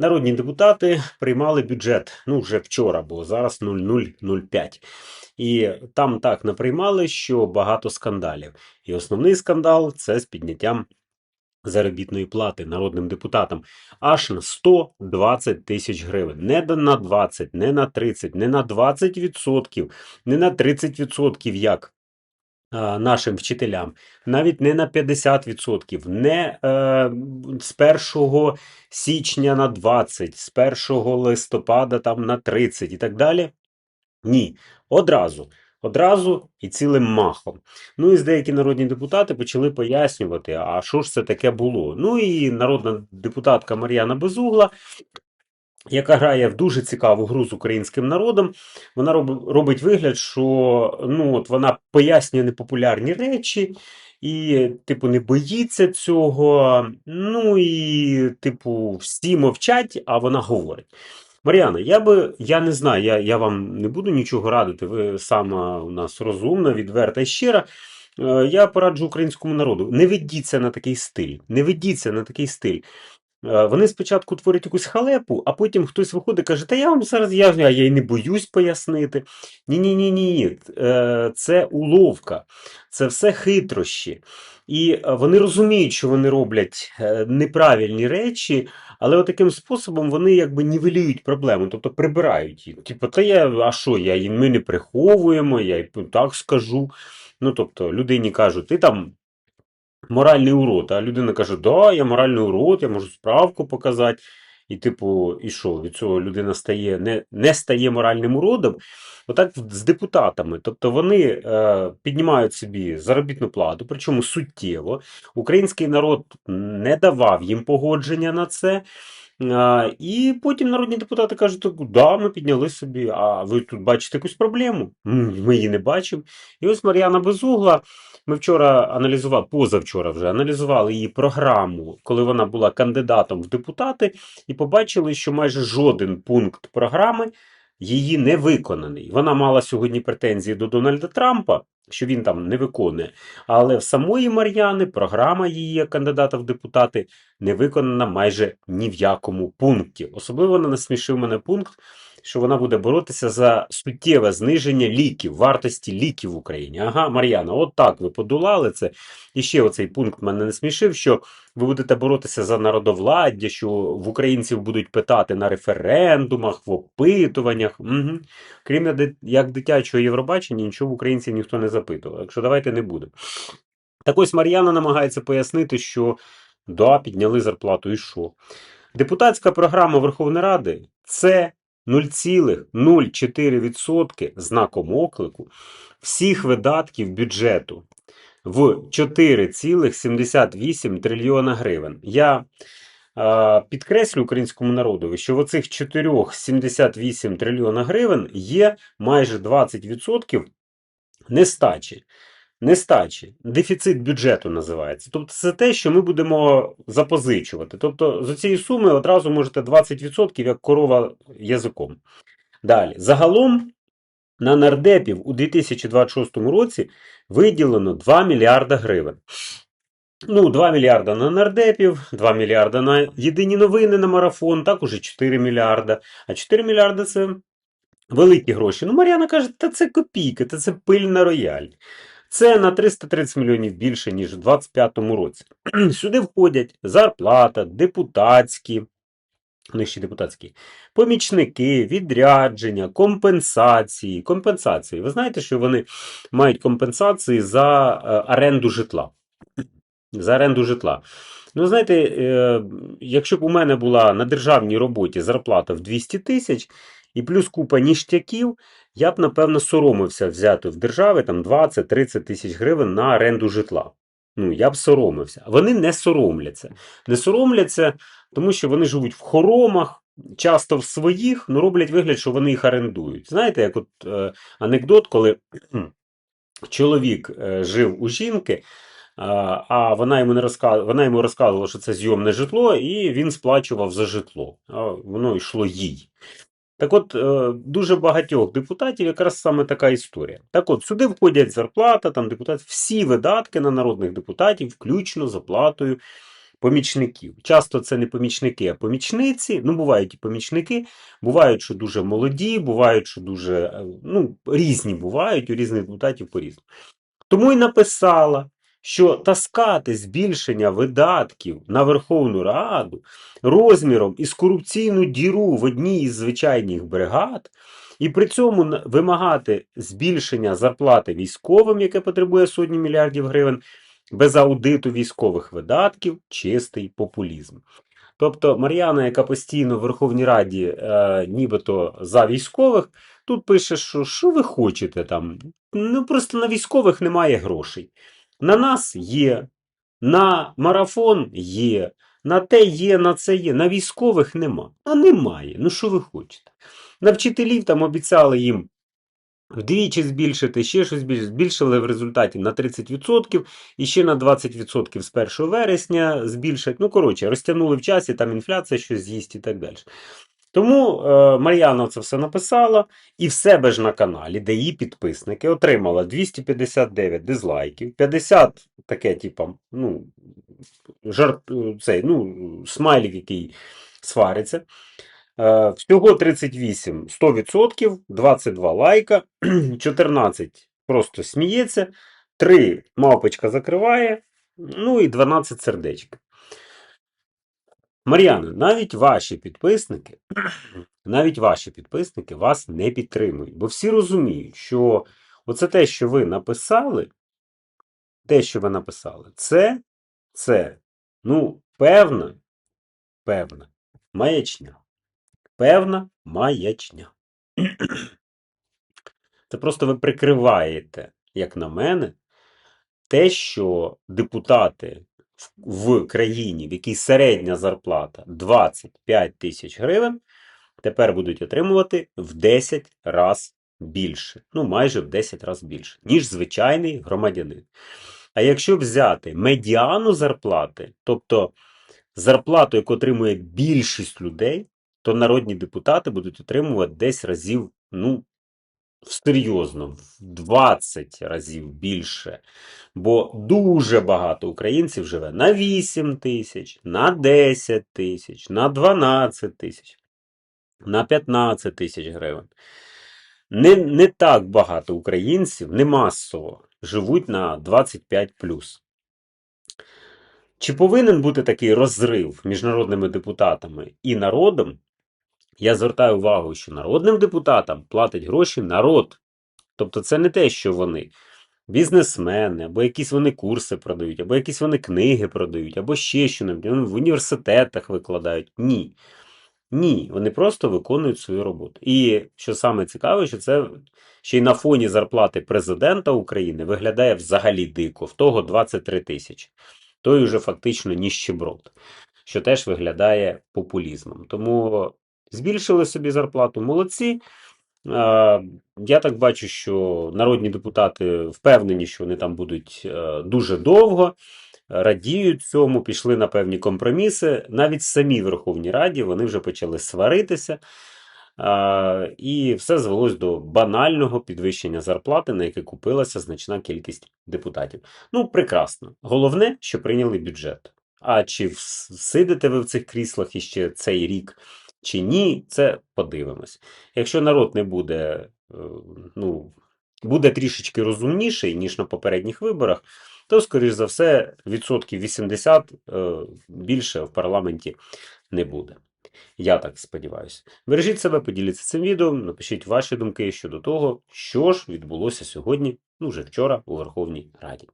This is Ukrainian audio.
Народні депутати приймали бюджет. Ну, вже вчора, бо зараз 0005. І там так наприймали, що багато скандалів. І основний скандал це з підняттям заробітної плати народним депутатам аж на 120 тисяч гривень. Не на 20, не на 30, не на 20%, не на 30%, як нашим вчителям, навіть не на 50%, не е, з 1 січня на 20, з 1 листопада там на 30 і так далі. Ні, одразу. Одразу і цілим махом. Ну і з деякі народні депутати почали пояснювати, а що ж це таке було. Ну і народна депутатка Мар'яна Безугла, яка грає в дуже цікаву гру з українським народом, вона роб- робить вигляд, що ну, от вона пояснює непопулярні речі. І, типу, не боїться цього. Ну і, типу, всі мовчать, а вона говорить. Мар'яна, я би, я не знаю, я, я вам не буду нічого радити. Ви сама у нас розумна, відверта і щира. Е, Я пораджу українському народу. Не ведіться на такий стиль. Не ведіться на такий стиль. Е, Вони спочатку творять якусь халепу, а потім хтось виходить і каже, та я вам зараз я, я й не боюсь пояснити. Ні-ні-ні, ні, Е, це уловка, це все хитрощі. І е, вони розуміють, що вони роблять неправильні речі, але таким способом вони якби нівелюють проблему, тобто прибирають її. Типу, та я, а що, я, ми не приховуємо, я й так скажу. Ну, тобто, людині кажуть, ти там моральний урод, а людина каже, да, я моральний урод, я можу справку показати. І, типу, і що, від цього людина стає, не, не стає моральним уродом. Отак з депутатами. Тобто вони е, піднімають собі заробітну плату, причому суттєво. Український народ не давав їм погодження на це. І потім народні депутати кажуть, так, да, ми підняли собі, а ви тут бачите якусь проблему? Ми її не бачимо. І ось Мар'яна Безугла, ми вчора аналізували, позавчора вже аналізували її програму, коли вона була кандидатом в депутати, і побачили, що майже жоден пункт програми її не виконаний. Вона мала сьогодні претензії до Дональда Трампа, що він там не виконує. Але в самої Мар'яни програма її кандидата в депутати не виконана майже ні в якому пункті. Особливо не насмішив мене пункт, що вона буде боротися за суттєве зниження ліків, вартості ліків в Україні. Ага, Мар'яна, от так ви подолали це. І ще оцей пункт мене не смішив, що ви будете боротися за народовладдя, що в українців будуть питати на референдумах, в опитуваннях. Угу. Крім як дитячого Євробачення, нічого в українців ніхто не запитував. Так що давайте не будемо. Так ось Мар'яна намагається пояснити, що да, підняли зарплату і що. Депутатська програма Верховної Ради це 0,04% знаком оклику всіх видатків бюджету в 4,78 трильйона гривень. Я е, підкреслю українському народу, що в оцих 4,78 трильйона гривень є майже 20% нестачі. Нестачі, дефіцит бюджету називається. Тобто це те, що ми будемо запозичувати. Тобто з цієї суми одразу можете 20% як корова язиком. Далі. Загалом на нардепів у 2026 році виділено 2 мільярда гривень. Ну, 2 мільярда на нардепів, 2 мільярда на єдині новини на марафон, так уже 4 мільярда. А 4 мільярда це великі гроші. Ну, Мар'яна каже, та це копійки, та це пиль на рояль. Це на 330 мільйонів більше, ніж у 2025 році. Сюди входять зарплата, депутатські, нижчі депутатські, помічники, відрядження, компенсації. Компенсації. Ви знаєте, що вони мають компенсації за е, оренду житла. За оренду житла. Ну, знаєте, е, якщо б у мене була на державній роботі зарплата в 200 тисяч і плюс купа ніштяків, я б, напевно, соромився взяти в держави там 20-30 тисяч гривень на оренду житла. Ну, я б соромився. Вони не соромляться. Не соромляться, тому що вони живуть в хоромах, часто в своїх, ну роблять вигляд, що вони їх орендують. Знаєте, як от е, анекдот, коли чоловік е, жив у жінки, а а вона йому не розказ... вона йому розказувала, що це зйомне житло, і він сплачував за житло. Воно йшло їй. Так от, е, дуже багатьох депутатів якраз саме така історія. Так от, сюди входять зарплата, там депутат, всі видатки на народних депутатів, включно з оплатою помічників. Часто це не помічники, а помічниці. Ну, бувають і помічники, бувають, що дуже молоді, бувають, що дуже е, ну, різні бувають, у різних депутатів по-різному. Тому і написала, що таскати збільшення видатків на Верховну Раду розміром із корупційну діру в одній із звичайних бригад, і при цьому вимагати збільшення зарплати військовим, яке потребує сотні мільярдів гривень, без аудиту військових видатків чистий популізм. Тобто Мар'яна, яка постійно в Верховній Раді е, нібито за військових, тут пише, що що ви хочете там. Ну просто на військових немає грошей. На нас є, на марафон є, на те є, на це є. На військових нема. А немає. Ну що ви хочете? На вчителів там обіцяли їм вдвічі збільшити, ще щось більше. Збільшили в результаті на 30% і ще на 20% з 1 вересня збільшать. Ну, коротше, розтягнули в часі, там інфляція щось з'їсть і так далі. Тому е, Мар'яна це все написала, і в себе ж на каналі, де її підписники, отримала 259 дизлайків, 50 таке, типа, ну, жарт, цей, ну, смайлік, який свариться. Е, Всього 38 100%, 22 лайка, 14 просто сміється, 3 мавпочка закриває, ну і 12 сердечок. Мар'яна, навіть ваші підписники, навіть ваші підписники вас не підтримують, бо всі розуміють, що оце те, що ви написали, те, що ви написали, це, це, ну, певна, певна маячня. Певна маячня. Це просто ви прикриваєте, як на мене, те, що депутати в, країні, в якій середня зарплата 25 тисяч гривень, тепер будуть отримувати в 10 разів більше. Ну, майже в 10 разів більше, ніж звичайний громадянин. А якщо взяти медіану зарплати, тобто зарплату, яку отримує більшість людей, то народні депутати будуть отримувати десь разів, ну, серйозно, в 20 разів більше. Бо дуже багато українців живе на 8 тисяч, на 10 тисяч, на 12 тисяч, на 15 тисяч гривень. Не, не так багато українців, не масово, живуть на 25 Чи повинен бути такий розрив між народними депутатами і народом? Я звертаю увагу, що народним депутатам платить гроші народ. Тобто це не те, що вони бізнесмени, або якісь вони курси продають, або якісь вони книги продають, або ще що в університетах викладають. Ні. Ні, вони просто виконують свою роботу. І що саме цікаве, що це ще й на фоні зарплати президента України виглядає взагалі дико. В того 23 тисячі. Той уже фактично ніщеброд, що теж виглядає популізмом. Тому збільшили собі зарплату молодці. Я так бачу, що народні депутати впевнені, що вони там будуть е, дуже довго, радіють цьому, пішли на певні компроміси. Навіть в Верховній Раді вони вже почали сваритися. І все звелось до банального підвищення зарплати, на яке купилася значна кількість депутатів. Ну, прекрасно. Головне, що прийняли бюджет. А чи сидите ви в цих кріслах іще цей рік, чи ні, це подивимось. Якщо народ не буде, е, ну, буде трішечки розумніший, ніж на попередніх виборах, то, скоріш за все, відсотків 80 е, більше в парламенті не буде. Я так сподіваюся. Бережіть себе, поділіться цим відео, напишіть ваші думки щодо того, що ж відбулося сьогодні, ну вже вчора, у Верховній Раді.